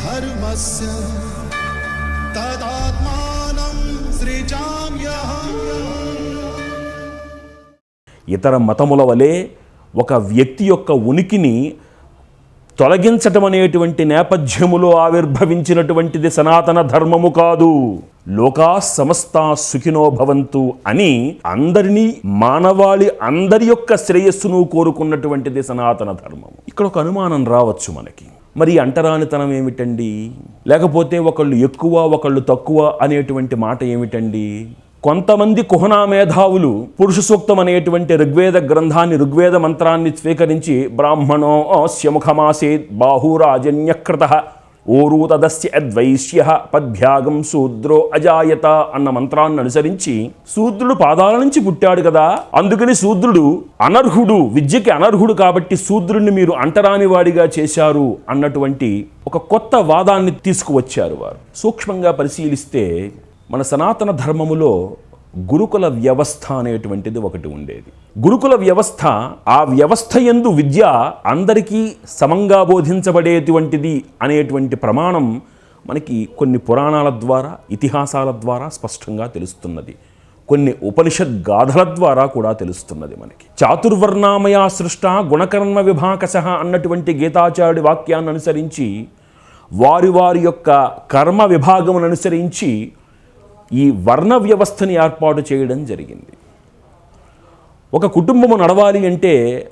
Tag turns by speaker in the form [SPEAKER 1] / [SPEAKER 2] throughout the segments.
[SPEAKER 1] धर्मस्य तदात्मानं सृजाम्यहम्
[SPEAKER 2] ఇతర మతముల వలె ఒక వ్యక్తి యొక్క ఉనికిని తొలగించటం అనేటువంటి నేపథ్యములో ఆవిర్భవించినటువంటిది సనాతన ధర్మము కాదు లోకా సమస్త సుఖినో భవంతు అని అందరినీ మానవాళి అందరి యొక్క శ్రేయస్సును కోరుకున్నటువంటిది సనాతన ధర్మము ఇక్కడ ఒక అనుమానం రావచ్చు మనకి మరి అంటరానితనం ఏమిటండి? లేకపోతే ఒకళ్ళు ఎక్కువ ఒకళ్ళు తక్కువ అనేటువంటి మాట ఏమిటండి? కొంతమంది కుహనా మేధావులు పురుష సూక్తం అనేటువంటి ఋగ్వేద గ్రంథాన్ని ఋగ్వేద మంత్రాన్ని స్వీకరించి బ్రాహ్మణో స్యముఖమాసేత్ బాహురాజన్యకృత ఓరూతదస్య అద్వైశ్య పద్భ్యాగం శూద్రో అజాయత అన్న మంత్రాన్ని అనుసరించి శూద్రుడు పాదాల నుంచి పుట్టాడు కదా. అందుకని శూద్రుడు అనర్హుడు విద్యకి అనర్హుడు కాబట్టి శూద్రుడిని మీరు అంటరాని వాడిగా చేశారు అన్నటువంటి ఒక కొత్త వాదాన్ని తీసుకువచ్చారు వారు. సూక్ష్మంగా పరిశీలిస్తే మన సనాతన ధర్మములో గురుకుల వ్యవస్థ అనేటువంటిది ఒకటి ఉండేది. గురుకుల వ్యవస్థ ఆ వ్యవస్థ ఎందు విద్య అందరికీ సమంగా బోధించబడేటువంటిది అనేటువంటి ప్రమాణం మనకి కొన్ని పురాణాల ద్వారా ఇతిహాసాల ద్వారా స్పష్టంగా తెలుస్తున్నది. కొన్ని ఉపనిషద్ గాథల ద్వారా కూడా తెలుస్తున్నది మనకి. చాతుర్వర్ణామయా సృష్ట గుణకర్మ విభాకస అన్నటువంటి గీతాచార్యుడి వాక్యాన్ని అనుసరించి వారి వారి యొక్క కర్మ విభాగమును అనుసరించి ఈ వర్ణ వ్యవస్థని ఏర్పాటు చేయడం జరిగింది. ఒక కుటుంబము నడవాలి అంటే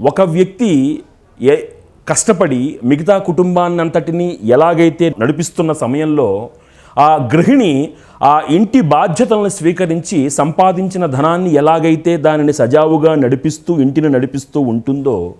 [SPEAKER 2] ఒక వ్యక్తి ఏ కష్టపడి మిగతా కుటుంబాన్నంతటినీ ఎలాగైతే నడిపిస్తున్న సమయంలో ఆ గృహిణి ఆ ఇంటి బాధ్యతలను స్వీకరించి సంపాదించిన ధనాన్ని ఎలాగైతే దానిని సజావుగా నడిపిస్తూ ఇంటిని నడిపిస్తూ ఉంటుందో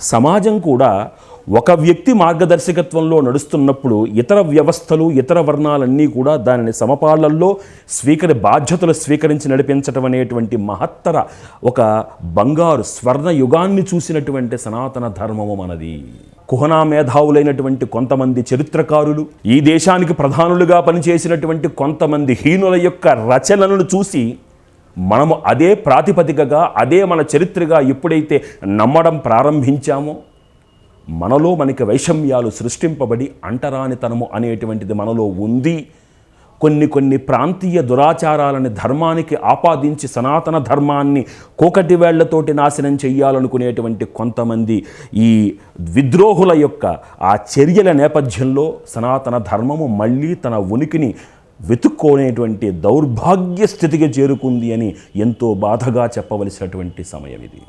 [SPEAKER 2] సమాజం కూడా ఒక వ్యక్తి మార్గదర్శకత్వంలో నడుస్తున్నప్పుడు ఇతర వ్యవస్థలు ఇతర వర్ణాలన్నీ కూడా దానిని సమపాళ్ళల్లో స్వీకరి బాధ్యతలు స్వీకరించి నడిపించటం అనేటువంటి మహత్తర ఒక బంగారు స్వర్ణ యుగాన్ని చూసినటువంటి సనాతన ధర్మము మనది. కుహనా మేధావులైనటువంటి కొంతమంది చరిత్రకారులు ఈ దేశానికి ప్రధానులుగా పనిచేసినటువంటి కొంతమంది హీనుల యొక్క రచనలను చూసి మనము అదే ప్రాతిపదికగా అదే మన చరిత్రగా ఎప్పుడైతే నమ్మడం ప్రారంభించామో మనలో మనకి వైషమ్యాలు సృష్టింపబడి అంటరానితనము అనేటువంటిది మనలో ఉంది. కొన్ని కొన్ని ప్రాంతీయ దురాచారాలని ధర్మానికి ఆపాదించి సనాతన ధర్మాన్ని కోకటి వేళ్ళతోటి నాశనం చేయాలనుకునేటువంటి కొంతమంది ఈ విద్రోహుల యొక్క ఆ చర్యల నేపథ్యంలో సనాతన ధర్మము మళ్ళీ తన ఉనికిని వెతుక్కోనేటువంటి దౌర్భాగ్య స్థితికి చేరుకుంది అని ఎంతో బాధగా చెప్పవలసినటువంటి సమయం ఇది.